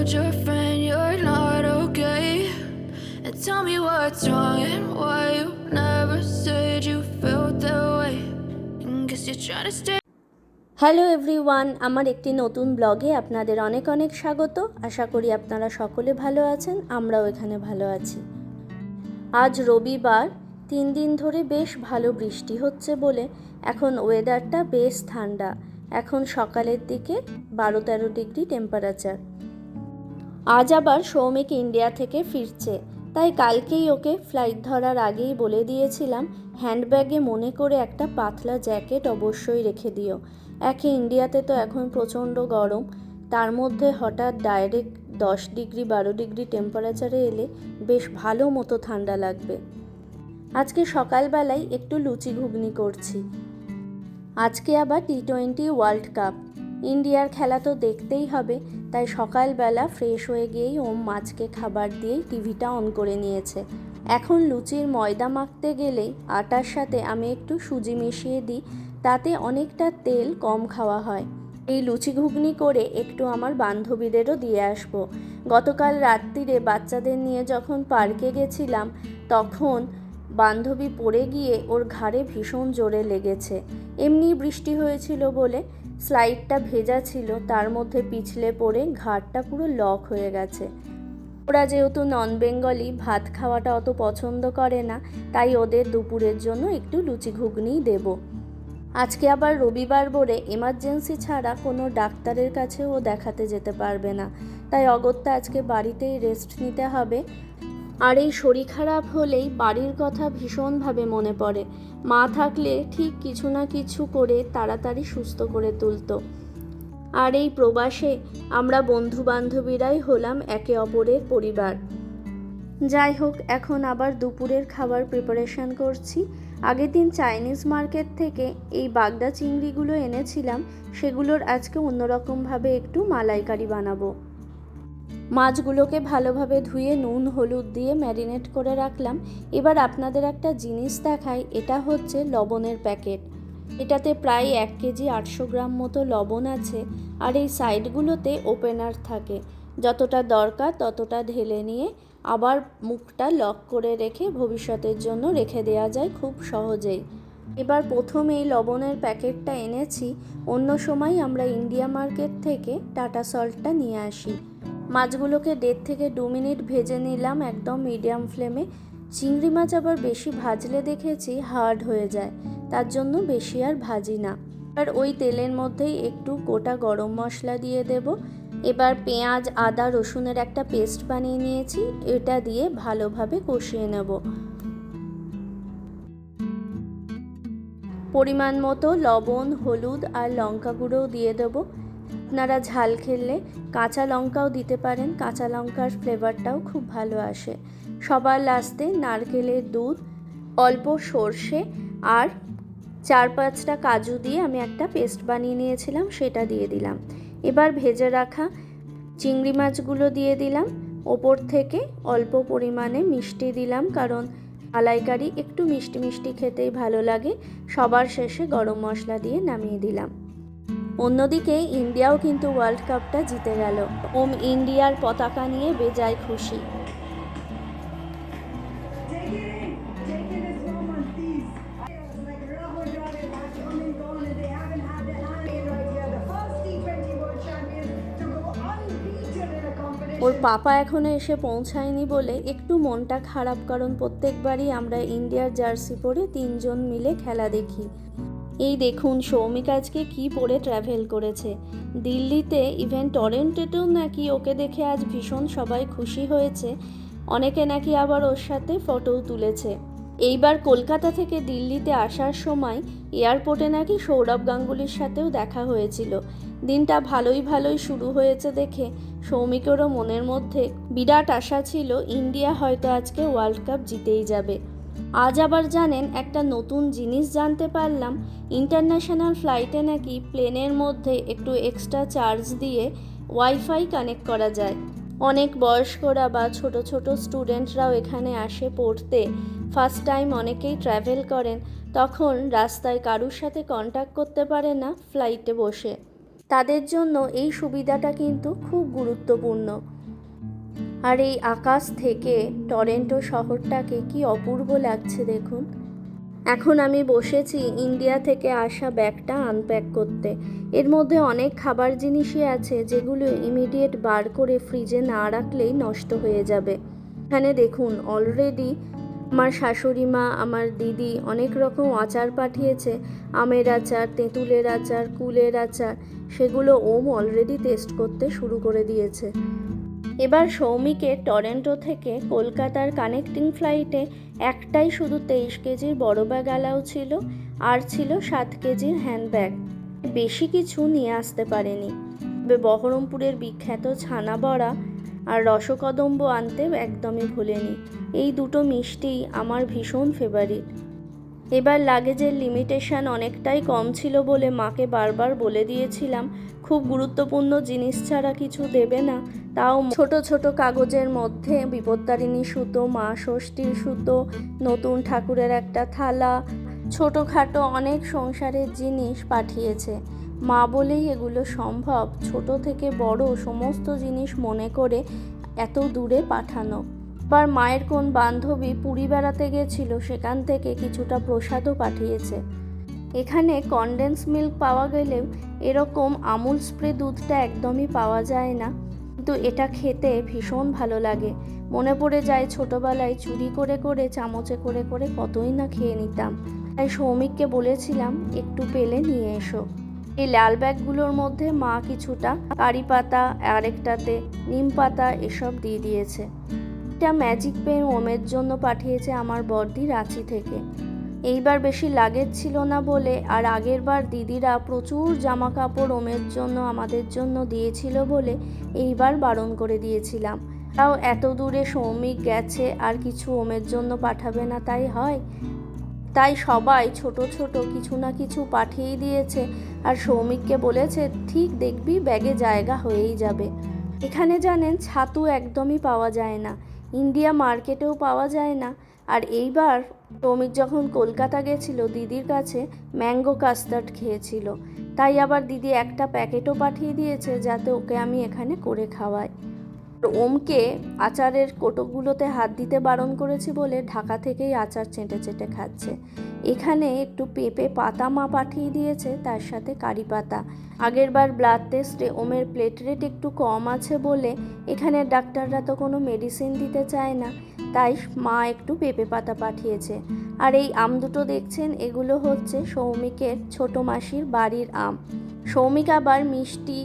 told your friend you're not okay. And tell me what's wrong and why you never said you felt that way. And guess you're trying to stay. Hello everyone আমার একটি নতুন ব্লগে আপনাদের অনেক অনেক স্বাগত আশা করি আপনারা সকলে ভালো আছেন, আমরাও এখানে ভালো আছি আজ রবিবার, তিন দিন ধরে বেশ ভালো বৃষ্টি হচ্ছে বলে এখন ওয়েদারটা বেশ ঠান্ডা এখন সকালের দিকে বারো তেরো ডিগ্রি টেম্পারেচার আজ আবার সৌমিক ইন্ডিয়া থেকে ফিরছে। তাই কালকেই ওকে ফ্লাইট ধরার আগেই বলে দিয়েছিলাম হ্যান্ডব্যাগে মনে করে একটা পাতলা জ্যাকেট অবশ্যই রেখে দিও। একে ইন্ডিয়াতে তো এখন প্রচণ্ড গরম। তার মধ্যে হঠাৎ ডাইরেক্ট দশ ডিগ্রি, বারো ডিগ্রি টেম্পারেচারে এলে বেশ ভালো মতো ঠান্ডা লাগবে। আজকে সকালবেলায় একটু লুচি ঘুগনি করছি। আজকে আবার টি টোয়েন্টি ওয়ার্ল্ড কাপ ইন্ডিয়ার খেলা তো দেখতেই হবে, তাই সকালবেলা ফ্রেশ হয়ে গিয়েই ওম মাছকে খাবার দিয়েই টিভিটা অন করে নিয়েছে। এখন লুচির ময়দা মাখতে গেলেই আটার সাথে আমি একটু সুজি মিশিয়ে দিই, তাতে অনেকটা তেল কম খাওয়া হয়। এই লুচি ঘুগনি করে একটু আমার বান্ধবীদেরও দিয়ে আসব। গতকাল রাত্রিরে বাচ্চাদের নিয়ে যখন পার্কে গেছিলাম, তখন বান্ধবী পড়ে গিয়ে ওর ঘাড়ে ভীষণ জোরে লেগেছে। এমনি বৃষ্টি হয়েছিল বলে স্লাইডটা ভেজা ছিল, তার মধ্যে পিছলে পড়ে ঘাড়টা পুরো লক হয়ে গেছে। ওরা যেহেতু নন বেঙ্গলি ভাত খাওয়াটা অত পছন্দ করে না, তাই ওদের দুপুরের জন্য একটু লুচি ঘুগনিই দেবো। আজকে আবার রবিবার বলে এমার্জেন্সি ছাড়া কোনো ডাক্তারের কাছেও দেখাতে যেতে পারবে না। তাই অগত্যা আজকে বাড়িতেই রেস্ট নিতে হবে। আর এই শরীর খারাপ হলেই বাড়ির কথা ভীষণভাবে মনে পড়ে। মা থাকলে ঠিক কিছু না কিছু করে তাড়াতাড়ি সুস্থ করে তুলতো। আর এই প্রবাসে আমরা বন্ধু বান্ধবীরাই হলাম একে অপরের পরিবার। যাই হোক, এখন আবার দুপুরের খাবার প্রিপারেশন করছি। আগের দিন চাইনিজ মার্কেট থেকে এই বাগদা চিংড়িগুলো এনেছিলাম, সেগুলোর আজকে অন্যরকমভাবে একটু মালাইকারি বানাবো। মাছগুলোকে ভালোভাবে ধুয়ে নুন, হলুদ দিয়ে ম্যারিনেট করে রাখলাম। এবার আপনাদের একটা জিনিস দেখাই, এটা হচ্ছে লবণের প্যাকেট। এটাতে প্রায় এক কেজি আটশো গ্রাম মতো লবণ আছে আর এই সাইডগুলোতে ওপেনার থাকে। যতটা দরকার ততটা ঢেলে নিয়ে আবার মুখটা লক করে রেখে ভবিষ্যতের জন্য রেখে দেওয়া যায় খুব সহজেই। এবার প্রথম এই লবণের প্যাকেটটা এনেছি। অন্য সময় আমরা ইন্ডিয়া মার্কেট থেকে টাটা সল্টটা নিয়ে আসি। মাছগুলোকে দেড় থেকে দু মিনিট ভেজে নিলাম একদম মিডিয়াম ফ্লেমে। চিংড়ি মাছ আবার বেশি ভাজলে দেখেছি হার্ড হয়ে যায়, তার জন্য বেশি আর ভাজি না। আর ওই তেলের মধ্যেই একটু গোটা গরম মশলা দিয়ে দেব। এবার পেঁয়াজ, আদা, রসুনের একটা পেস্ট বানিয়ে নিয়েছি, এটা দিয়ে ভালোভাবে কষিয়ে নেব। পরিমাণ মতো লবণ, হলুদ আর লঙ্কা গুঁড়োও দিয়ে দেবো। আপনারা ঝাল খেললে কাঁচা লঙ্কাও দিতে পারেন, কাঁচা লঙ্কার ফ্লেভারটাও খুব ভালো আসে। সবার লাস্টে নারকেলের দুধ, অল্প সর্ষে আর চার পাঁচটা কাজু দিয়ে আমি একটা পেস্ট বানিয়ে নিয়েছিলাম, সেটা দিয়ে দিলাম। এবার ভেজে রাখা চিংড়ি মাছগুলো দিয়ে দিলাম। ওপর থেকে অল্প পরিমাণে মিষ্টি দিলাম, কারণ মালাইকারি একটু মিষ্টি মিষ্টি খেতেই ভালো লাগে। সবার শেষে গরম মশলা দিয়ে নামিয়ে দিলাম। অন্যদিকে ইন্ডিয়াও কিন্তু ওয়ার্ল্ড কাপটা জিতে গেল। ওম ইন্ডিয়ার পতাকা নিয়ে বেজায় খুশি। ওর পাপা এখনও এসে পৌঁছায়নি বলে একটু মনটা খারাপ, কারণ প্রত্যেকবারই আমরা ইন্ডিয়ার জার্সি পরে তিনজন মিলে খেলা দেখি। এই দেখুন, সৌমিক আজকে কি পরে ট্রাভেল করেছে। দিল্লিতে ইভেন টরেন্টেতেও নাকি ওকে দেখে আজ ভীষণ সবাই খুশি হয়েছে। অনেকে নাকি আবার ওর সাথে ফটোও তুলেছে। এইবার কলকাতা থেকে দিল্লিতে আসার সময় এয়ারপোর্টে নাকি সৌরভ গাঙ্গুলির সাথেও দেখা হয়েছিল। দিনটা ভালোই ভালোই শুরু হয়েছে দেখে সৌমিকেরও মনের মধ্যে বিরাট আশা ছিল, ইন্ডিয়া হয়তো আজকে ওয়ার্ল্ড কাপ জিতেই যাবে। আজ আবার জানেন একটা নতুন জিনিস জানতে পারলাম। ইন্টারন্যাশনাল ফ্লাইটে নাকি প্লেনের মধ্যে একটু এক্সট্রা চার্জ দিয়ে ওয়াইফাই কানেক্ট করা যায়। অনেক বয়স্করা বা ছোট ছোট স্টুডেন্টরাও এখানে আসে পড়তে। ফার্স্ট টাইম অনেকেই ট্র্যাভেল করেন। তখন রাস্তায় কারুর সাথে কন্ট্যাক্ট করতে পারে না ফ্লাইটে বসে। তাদের জন্য এই সুবিধাটা কিন্তু খুব গুরুত্বপূর্ণ। আর এই আকাশ থেকে টরেন্টো শহরটাকে কি অপূর্ব লাগছে দেখুন। এখন আমি বসেছি ইন্ডিয়া থেকে আসা ব্যাগটা আনপ্যাক করতে। এর মধ্যে অনেক খাবার জিনিসই আছে যেগুলো ইমিডিয়েট বার করে ফ্রিজে না রাখলেই নষ্ট হয়ে যাবে। এখানে দেখুন অলরেডি আমার শাশুড়ি মা, আমার দিদি অনেক রকম আচার পাঠিয়েছে। আমের আচার, তেঁতুলের আচার, কুলের আচার, সেগুলো ওম অলরেডি টেস্ট করতে শুরু করে দিয়েছে। এবার সৌমিকে টরেন্টো থেকে কলকাতার কানেক্টিং ফ্লাইটে একটাই শুধু তেইশ কেজির বড় ব্যাগ অ্যালাউ ছিল, আর ছিল সাত কেজির হ্যান্ডব্যাগ। বেশি কিছু নিয়ে আসতে পারেনি। তবে বহরমপুরের বিখ্যাত ছানা বড়া আর রসকদম্ব আনতে একদমই ভুলেনি। এই দুটো মিষ্টি আমার ভীষণ ফেভারিট এবার লাগেজের লিমিটেশন অনেকটাই কম ছিল বলে মাকে বারবার বলে দিয়েছিলাম, খুব গুরুত্বপূর্ণ জিনিস ছাড়া কিছু দেবে না তাও ছোট ছোট কাগজের মধ্যে বিপত্তারিণী সুতো, মা ষষ্ঠীর সুতো, নতুন ঠাকুরের একটা থালা, ছোটোখাটো অনেক সংসারের জিনিস পাঠিয়েছে। মা বলেই এগুলো সম্ভব। ছোট থেকে বড় সমস্ত জিনিস মনে করে এত দূরে পাঠানো। আবার মায়ের কোন বান্ধবী পুরী বেড়াতে গেছিল, সেখান থেকে কিছুটা প্রসাদও পাঠিয়েছে। এখানে কনডেন্স মিল্ক পাওয়া গেলেও এরকম আমুল স্প্রে দুধটা একদমই পাওয়া যায় না। কিন্তু এটা খেতে ভীষণ ভালো লাগে। মনে পড়ে যায় ছোটবেলায় চুরি করে করে, চামচে করে করে কতই না খেয়ে নিতাম। তাই সৌমিককে বলেছিলাম, একটু পেলে নিয়ে এসো। এই লাল ব্যাগগুলোর মধ্যে মা কিছুটা কারি পাতা, আরেকটাতে নিম পাতা এসব দিয়ে দিয়েছে। এটা ম্যাজিক পেন ওমের জন্য পাঠিয়েছে আমার বর্দি রাঁচি থেকে। এইবার বেশি লাগেজ ছিল না বলে আর আগের বার দিদিরা প্রচুর জামা কাপড় ওমের জন্য আমাদের জন্য দিয়েছিল বলে এইবার বারণ করে দিয়েছিলাম। তাও এত দূরে সৌমিক গেছে, আর কিছু ওমের জন্য পাঠাবে না তাই হয়। তাই সবাই ছোট ছোট কিছু না কিছু পাঠিয়েই দিয়েছে আর সৌমিককে বলেছে, ঠিক দেখবি, ব্যাগে জায়গা হয়েই যাবে। এখানে জানেন, ছাতু একদমই পাওয়া যায় না। ইন্ডিয়া মার্কেটেও পাওয়া যায় না। আর এইবার সৌমিক যখন কলকাতা গেছিল, দিদির কাছে ম্যাঙ্গো কাস্টার্ড খেয়েছিল। তাই আবার দিদি একটা প্যাকেটও পাঠিয়ে দিয়েছে যাতে ওকে আমি এখানে করে খাওয়াই। ওমকে আচারের কোটোগুলোতে হাত দিতে বারণ করেছি বলে ঢাকা থেকেই আচার চেটে চেটে খাচ্ছে। এখানে একটু পেঁপে পাতা মা পাঠিয়ে দিয়েছে, তার সাথে কারি পাতা। আগেরবার ব্লাড টেস্টে ওমের প্লেট রেট একটু কম আছে বলে এখানের ডাক্তাররা তো কোনো মেডিসিন দিতে চায় না। তাই মা একটু পেঁপে পাতা পাঠিয়েছে। আর এই আম দুটো দেখছেন, এগুলো হচ্ছে সৌমিকের ছোট মাসির বাড়ির আম। সৌমিক আবার মিষ্টি,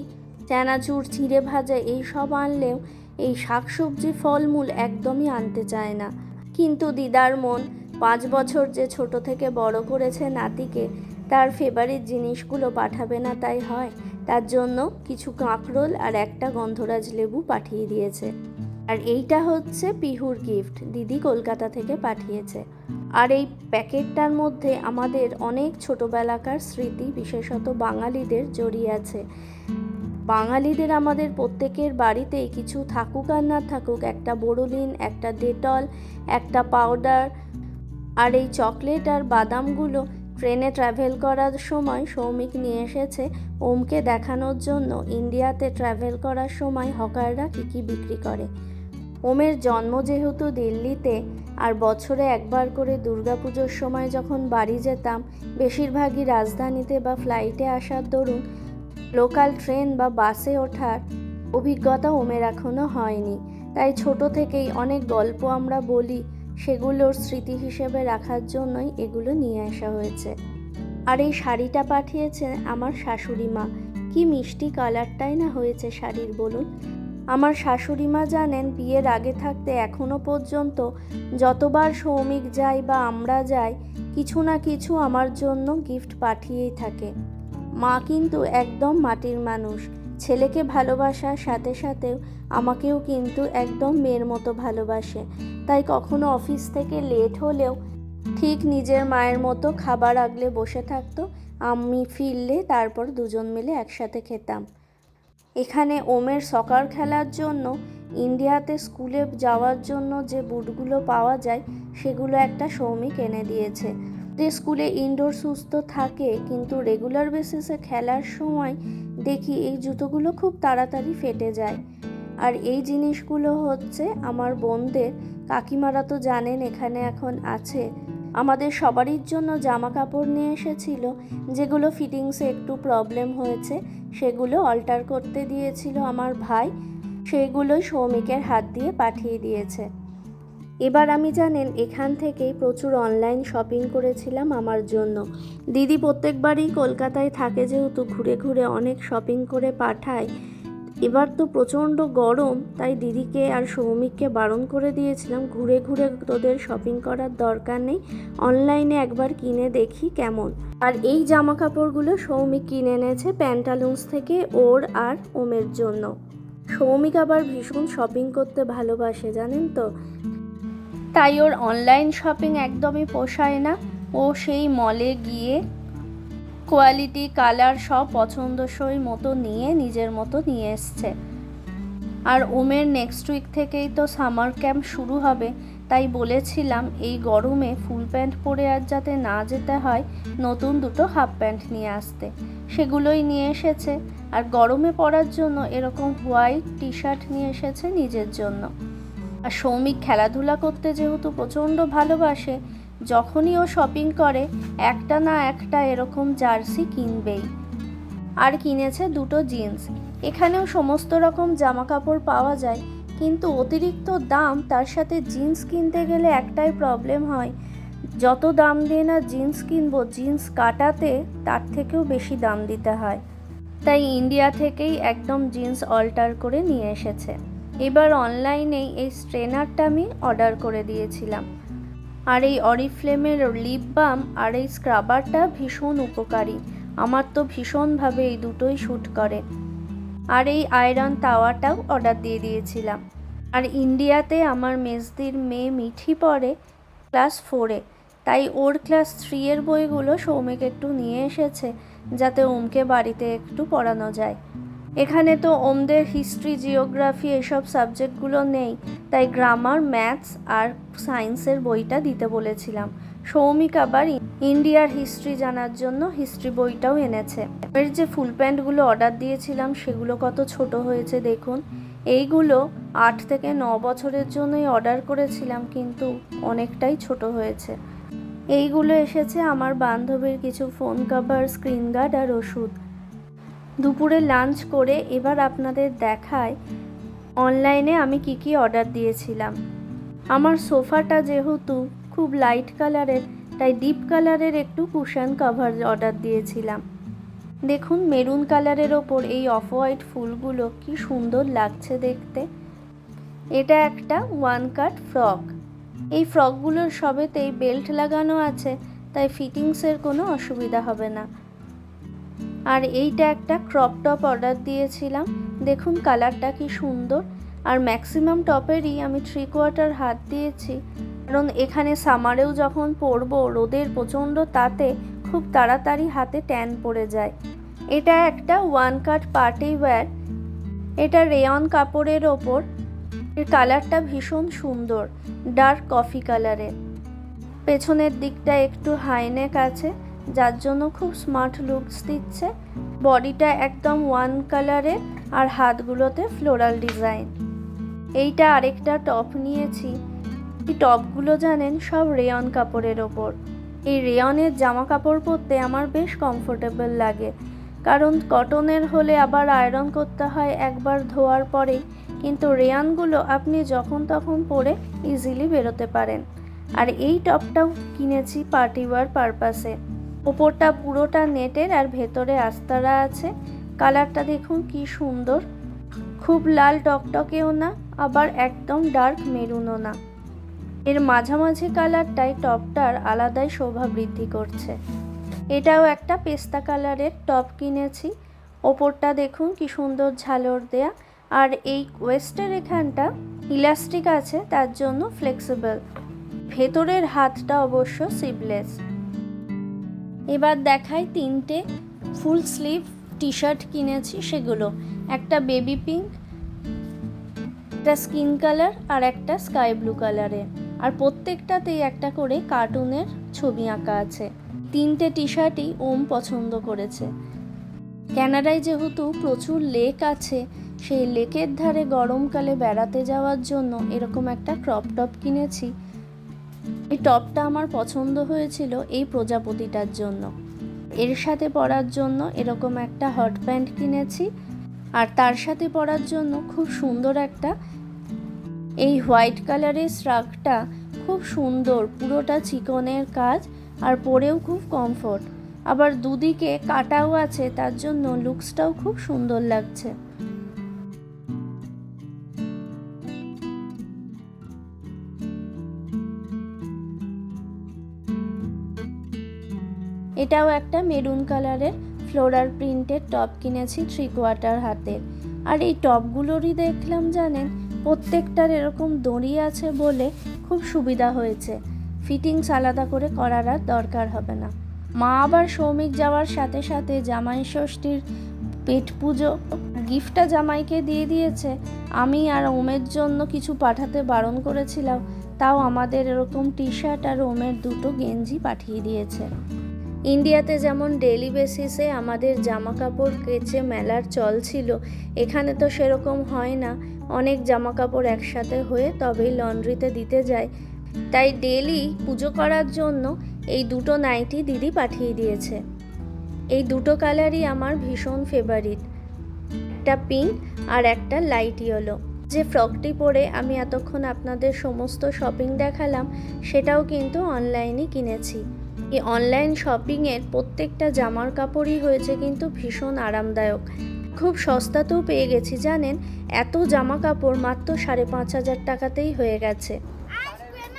চানাচুর, চিঁড়ে ভাজা এই সব আনলেও এই শাকসবজি ফলমূল একদমই আনতে চায় না। কিন্তু দিদার মন পাঁচ বছর যে ছোট থেকে বড় করেছে নাতিকে, তার ফেভারিট জিনিসগুলো পাঠাবে না তাই হয়। তার জন্য কিছু কাঁকরোল আর একটা গন্ধরাজ লেবু পাঠিয়ে দিয়েছে। আর এইটা হচ্ছে পিহুর গিফট দিদি কলকাতা থেকে পাঠিয়েছে। আর এই প্যাকেটটার মধ্যে আমাদের অনেক ছোটোবেলাকার স্মৃতি, বিশেষত বাঙালিদের জড়িয়ে আছে। বাঙালিদের আমাদের প্রত্যেকের বাড়িতেই কিছু থাকুক আর না থাকুক, একটা বোরোলিন, একটা ডেটল, একটা পাউডার আর এই চকলেট আর বাদামগুলো ট্রেনে ট্রাভেল করার সময় সৌমিক নিয়ে এসেছে ওমকে দেখানোর জন্য। ইন্ডিয়াতে ট্রাভেল করার সময় হকাররা কী কী বিক্রি করে। ওমের জন্ম যেহেতু দিল্লিতে, আর বছরে একবার করে দুর্গাপুজোর সময় যখন বাড়ি যেতাম, বেশিরভাগই রাজধানীতে বা ফ্লাইটে আসার দরুন লোকাল ট্রেন বা বাসে ওঠার অভিজ্ঞতা ওমের এখনও হয়নি। তাই ছোট থেকেই অনেক গল্প আমরা বলি, সেগুলোর স্মৃতি হিসেবে রাখার জন্যই এগুলো নিয়ে আসা হয়েছে। আর এই শাড়িটা পাঠিয়েছে আমার শাশুড়ি মা। কি মিষ্টি কালারটাই না হয়েছে শাড়ির, বলুন? আমার শাশুড়ি মা জানেন বিয়ের আগে থাকতে এখনও পর্যন্ত যতবার সৌমিক যায় বা আমরা যাই, কিছু না কিছু আমার জন্য গিফট পাঠিয়েই থাকে। মা কিন্তু একদম মাটির মানুষ। ছেলেকে ভালোবাসার সাথে সাথেও আমাকেও কিন্তু একদম মেয়ের মতো ভালোবাসে। তাই কখনো অফিস থেকে লেট হলেও ঠিক নিজের মায়ের মতো খাবার আগলে বসে থাকতো, আমি ফিরলে তারপর দুজন মিলে একসাথে খেতাম। এখানে ওমের সকার খেলার জন্য, ইন্ডিয়াতে স্কুলে যাওয়ার জন্য যে বুটগুলো পাওয়া যায়, সেগুলো একটা সৌমিক এনে দিয়েছে। যে স্কুলে ইনডোর সুস্থ থাকে, কিন্তু রেগুলার বেসিসে খেলার সময় দেখি এই জুতোগুলো খুব তাড়াতাড়ি ফেটে যায়। আর এই জিনিসগুলো হচ্ছে আমার বোনদের, কাকিমারা তো জানেন এখানে এখন আছে আমাদের সবারই জন্য জামা কাপড় নিয়ে এসেছিল, যেগুলো ফিটিংসে একটু প্রবলেম হয়েছে, সেগুলো অল্টার করতে দিয়েছিল আমার ভাই, সেগুলোই সৌমিকের হাত দিয়ে পাঠিয়ে দিয়েছে। এবার আমি জানেন এখান থেকেই প্রচুর অনলাইন শপিং করেছিলাম আমার জন্য। দিদি প্রত্যেকবারই কলকাতায় থাকে যেহেতু ঘুরে ঘুরে অনেক শপিং করে পাঠায় এবার তো প্রচণ্ড গরম, তাই দিদিকে আর সৌমিককে বারণ করে দিয়েছিলাম, ঘুরে ঘুরে তোদের শপিং করার দরকার নেই অনলাইনে একবার কিনে দেখি কেমন। আর এই জামা কাপড়গুলো সৌমিক কিনে এনেছে প্যান্টালুন্স থেকে ওর আর ওমের জন্য। সৌমিক আবার ভীষণ শপিং করতে ভালোবাসে, জানেন তো? তাই ওর অনলাইন শপিং একদমই পোষায় না। ও সেই মলে গিয়ে কোয়ালিটি কালার সব পছন্দসই মতো নিয়ে, নিজের মতো নিয়ে এসছে। আর ওমের নেক্সট উইক থেকেই তো সামার ক্যাম্প শুরু হবে, তাই বলেছিলাম এই গরমে ফুল প্যান্ট পরে আর যাতে না যেতে হয়, নতুন দুটো হাফ প্যান্ট নিয়ে আসতে। সেগুলোই নিয়ে এসেছে। আর গরমে পরার জন্য এরকম হোয়াইট টি শার্ট নিয়ে এসেছে নিজের জন্য। আর সৌমিক খেলাধুলা করতে যেহেতু প্রচণ্ড ভালোবাসে যখনই ও শপিং করে, একটা না একটা এরকম জার্সি কিনবেই। আর কিনেছে দুটো জিন্স। এখানেও সমস্ত রকম জামা কাপড় পাওয়া যায়, কিন্তু অতিরিক্ত দাম তার সাথে জিন্স কিনতে গেলে একটাই প্রবলেম হয়। যত দাম দিয়ে না জিন্স কিনবো, জিন্স কাটাতে তার থেকেও বেশি দাম দিতে হয়। তাই ইন্ডিয়া থেকেই একদম জিন্স অল্টার করে নিয়ে এসেছে। এবার অনলাইনেই এই স্ট্রেনারটা আমি অর্ডার করে দিয়েছিলাম। আর এই অরিফ্লেমের লিপ বাম আর এই স্ক্রাবারটা ভীষণ উপকারী। আমার তো ভীষণভাবে এই দুটোই শ্যুট করে। আর এই আয়রন তাওয়াটাও অর্ডার দিয়ে দিয়েছিলাম। আর ইন্ডিয়াতে আমার মেজদির মেয়ে মিঠি পড়ে ক্লাস ফোরে। তাই ওর ক্লাস থ্রি এর বইগুলো সৌমিক একটু নিয়ে এসেছে, যাতে ওমকে বাড়িতে একটু পড়ানো যায়। এখানে তো ওমদের হিস্ট্রি জিওগ্রাফি এসব সাবজেক্টগুলো নেই। তাই গ্রামার ম্যাথস আর সায়েন্সের বইটা দিতে বলেছিলাম। সৌমিক আবার ইন্ডিয়ার হিস্ট্রি জানার জন্য হিস্ট্রি বইটাও এনেছে। এর যে ফুল প্যান্টগুলো অর্ডার দিয়েছিলাম, সেগুলো কত ছোট হয়েছে দেখুন। এইগুলো আট থেকে ন বছরের জন্যই অর্ডার করেছিলাম, কিন্তু অনেকটাই ছোট হয়েছে। এইগুলো এসেছে আমার বান্ধবীর কিছু ফোন কভার স্ক্রিন গার্ড আর ওষুধ। দুপুরে লাঞ্চ করে এবার আপনাদের দেখায় অনলাইনে আমি কি কি অর্ডার দিয়েছিলাম। আমার সোফাটা যেহেতু খুব লাইট কালারের তাই ডিপ কালারের একটু কুশন কভার অর্ডার দিয়েছিলাম। দেখুন মেরুন কালারের ওপর এই অফ হোয়াইট ফুলগুলো কি সুন্দর লাগছে দেখতে। এটা একটা ওয়ান কাট ফ্রক এই ফ্রকগুলোর সবেতেই বেল্ট লাগানো আছে, তাই ফিটিংসের কোনো অসুবিধা হবে না। আর এইটা একটা ক্রপ টপ অর্ডার দিয়েছিলাম। দেখুন কালারটা কি সুন্দর। আর ম্যাক্সিমাম টপেরই আমি থ্রি কোয়ার্টার হাত দিয়েছি। কারণ এখানে সামারেও যখন পরবো, রোদের প্রচণ্ড তাতে খুব তাড়াতাড়ি হাতে ট্যান পড়ে যায়। এটা একটা ওয়ান কাট পার্টি ওয়্যার এটা রেয়ন কাপড়ের ওপর। এর কালারটা ভীষণ সুন্দর ডার্ক কফি কালারের পেছনের দিকটা একটু হাইনেক আছে। যার জন্য খুব স্মার্ট লুকস দিচ্ছে। বডিটা একদম ওয়ান কালারের আর হাতগুলোতে ফ্লোরাল ডিজাইন এইটা আরেকটা টপ নিয়েছি। এই টপগুলো জানেন সব রেয়ন কাপড়ের ওপর। এই রেয়নের জামা কাপড় পরতে আমার বেশ কমফোর্টেবল লাগে। কারণ কটনের হলে আবার আয়রন করতে হয় একবার ধোয়ার পরেই। কিন্তু রেয়ানগুলো আপনি যখন তখন পরে ইজিলি বেরোতে পারেন। আর এই টপটাও কিনেছি পার্টি ওয়ার পারপাসে ওপরটা পুরোটা নেটের আর ভেতরে আস্তারা আছে। কালারটা দেখুন কি সুন্দর। খুব লাল টকটকেও না, আবার একদম ডার্ক মেরুনও না। এর মাঝামাঝি কালারটাই টপটার আলাদাই শোভা বৃদ্ধি করছে। এটাও একটা পেস্তা কালারের টপ কিনেছি। ওপরটা দেখুন কি সুন্দর ঝালর দেয়া। আর এই ওয়েস্টের এখানটা ইলাস্টিক আছে, তার জন্য ফ্লেক্সিবল ভেতরের হাতটা অবশ্য সিবলেস এবার দেখাই তিনটে ফুল স্লিভ টি শার্ট কিনেছি সেগুলো। একটা বেবি পিঙ্ক, একটা স্কিন কালার আর একটা স্কাই ব্লু কালারের আর প্রত্যেকটাতেই একটা করে কার্টুনের ছবি আঁকা আছে। তিনটে টি শার্টই ওম পছন্দ করেছে। ক্যানাডায় যেহেতু প্রচুর লেক আছে, সেই লেকের ধারে গরমকালে বেড়াতে যাওয়ার জন্য এরকম একটা ক্রপ টপ কিনেছি। এই টপটা আমার পছন্দ হয়েছিল এই প্রজাপতিটার জন্য। এর সাথে পরার জন্য এরকম একটা হট প্যান্ট কিনেছি, আর তার সাথে পরার জন্য খুব সুন্দর একটা এই হোয়াইট কালারের শ্রাগটা খুব সুন্দর, পুরোটা চিকনের কাজ আর পরেও খুব কমফোর্ট। আবার দুদিকে কাটাও আছে, তার জন্য লুকসটাও খুব সুন্দর লাগছে। এটাও একটা মেরুন কালারের ফ্লোরাল প্রিন্টের টপ কিনেছি থ্রি কোয়ার্টার হাতের আর এই টপগুলোরই দেখলাম, জানেন, প্রত্যেকটার এরকম দড়ি আছে বলে খুব সুবিধা হয়েছে। ফিটিংস আলাদা করে করার আর দরকার হবে না। মা আবার সৌমিক যাওয়ার সাথে সাথে জামাই ষষ্ঠীর পেট পুজো, গিফটটা জামাইকে দিয়ে দিয়েছে। আমি আর ওমের জন্য কিছু পাঠাতে বারণ করেছিলাম, তাও আমাদের এরকম টি শার্ট আর ওমের দুটো গেঞ্জি পাঠিয়ে দিয়েছে। ইন্ডিয়াতে যেমন ডেলি বেসিসে আমাদের জামা কাপড় কেচে মেলার চল ছিল, এখানে তো সেরকম হয় না। অনেক জামা কাপড় একসাথে হয়ে তবেই লন্ড্রিতে দিতে যায়। তাই ডেলি পুজো করার জন্য এই দুটো নাইটি দিদি পাঠিয়ে দিয়েছে। এই দুটো কালারই আমার ভীষণ ফেভারিট একটা পিঙ্ক আর একটা লাইট ইয়েলো যে ফ্রকটি পরে আমি এতক্ষণ আপনাদের সমস্ত শপিং দেখালাম, সেটাও কিন্তু অনলাইনে কিনেছি। এই অনলাইন শপিংয়ের প্রত্যেকটা জামার কাপড়ই হয়েছে কিন্তু ভীষণ আরামদায়ক খুব সস্তাতেও পেয়ে গেছি জানেন এত জামা কাপড় মাত্র সাড়ে পাঁচ হাজার টাকাতেই হয়ে গেছে Ice cream,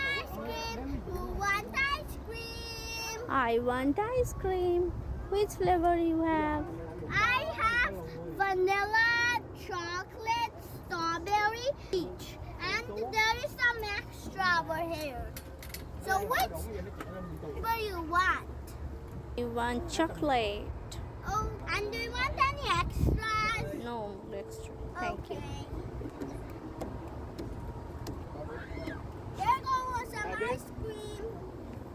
ice cream. Which flavour you have I have vanilla, chocolate, strawberry, peach, and there is some extra over here. So which do you want? You want chocolate. Oh, and do you want any extras? No, extra. Thank okay. you. There goes some ice cream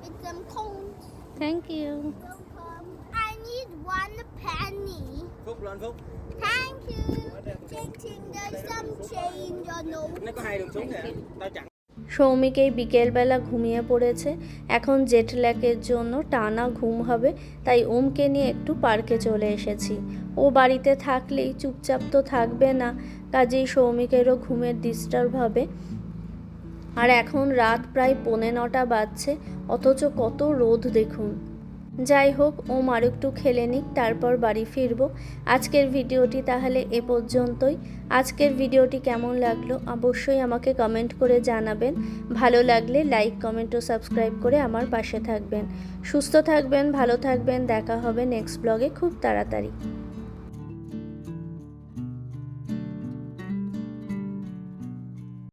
with some cones. Thank you. Welcome. I need one penny. Phúc lên Phúc. Thank you. Ching ching, there's some change or no. Nó có hai đường xuống Soumik এই বিকেলবেলা ঘুমিয়ে পড়েছে। এখন jet ল্যাকের জন্য টানা ঘুম হবে, তাই ওমকে নিয়ে একটু পার্কে চলে এসেছি। ও বাড়িতে থাকলেই চুপচাপ তো থাকবে না, কাজেই সৌমিকেরও ঘুমের ডিস্টার্ব হবে। আর এখন রাত প্রায় পৌনে নটা বাজছে, অথচ কত রোদ দেখুন। যাই হোক ওম আর একটু খেলে নিক, তারপর বাড়ি ফিরবো। আজকের ভিডিওটি তাহলে এ পর্যন্তই। আজকের ভিডিওটি কেমন লাগল অবশ্যই আমাকে কমেন্ট করে জানাবেন। ভালো লাগলে লাইক কমেন্ট ও সাবস্ক্রাইব করে আমার পাশে থাকবেন। সুস্থ থাকবেন, ভালো থাকবেন, দেখা হবে নেক্সট ব্লগে খুব তাড়াতাড়ি।